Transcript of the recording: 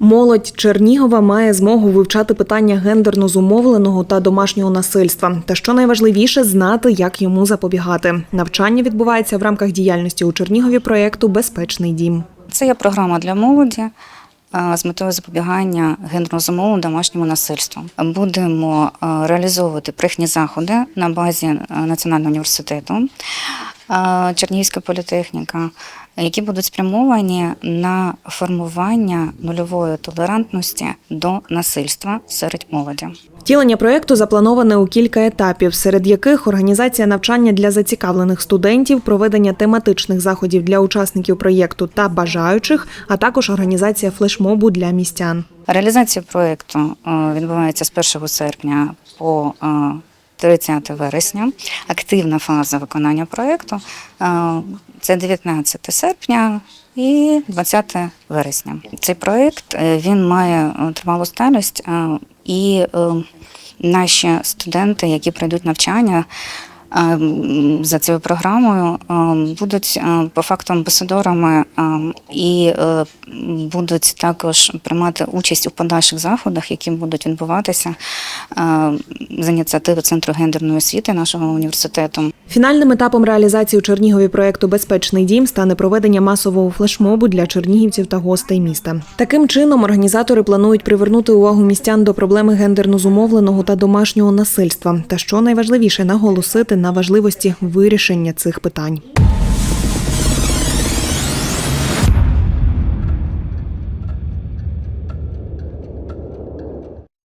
Молодь Чернігова має змогу вивчати питання гендерно зумовленого та домашнього насильства. Та що найважливіше знати, як йому запобігати. Навчання відбувається в рамках діяльності у Чернігові проєкту Безпечний дім. Це є програма для молоді е, з метою запобігання гендерно замовленому домашньому насильству. Будемо е, реалізовувати прихні заходи на базі е, Національного університету Чернігівська політехніка, які будуть спрямовані на формування нульової толерантності до насильства серед молоді. Втілення проєкту заплановане у кілька етапів, серед яких організація навчання для зацікавлених студентів, проведення тематичних заходів для учасників проєкту та бажаючих, а також організація флешмобу для містян. Реалізація проєкту е, відбувається з 1 серпня по е, 30 вересня. Активна фаза виконання проєкту е, це 19 серпня і 20 вересня. Цей проєкт е, він має е, тривалу сталість е, і наші студенти, які пройдуть навчання. За цією програмою будуть по факту амбасадорами і е, будуть також приймати участь у подальших заходах, які будуть відбуватися з ініціативи Центру гендерної освіти нашого університету. Фінальним етапом реалізації у Чернігові проєкту Безпечний дім стане проведення масового флешмобу для чернігівців та гостей міста. Таким чином організатори планують привернути увагу містян до проблеми гендерно зумовленого та домашнього насильства. Та що найважливіше наголосити на важливості вирішення цих питань.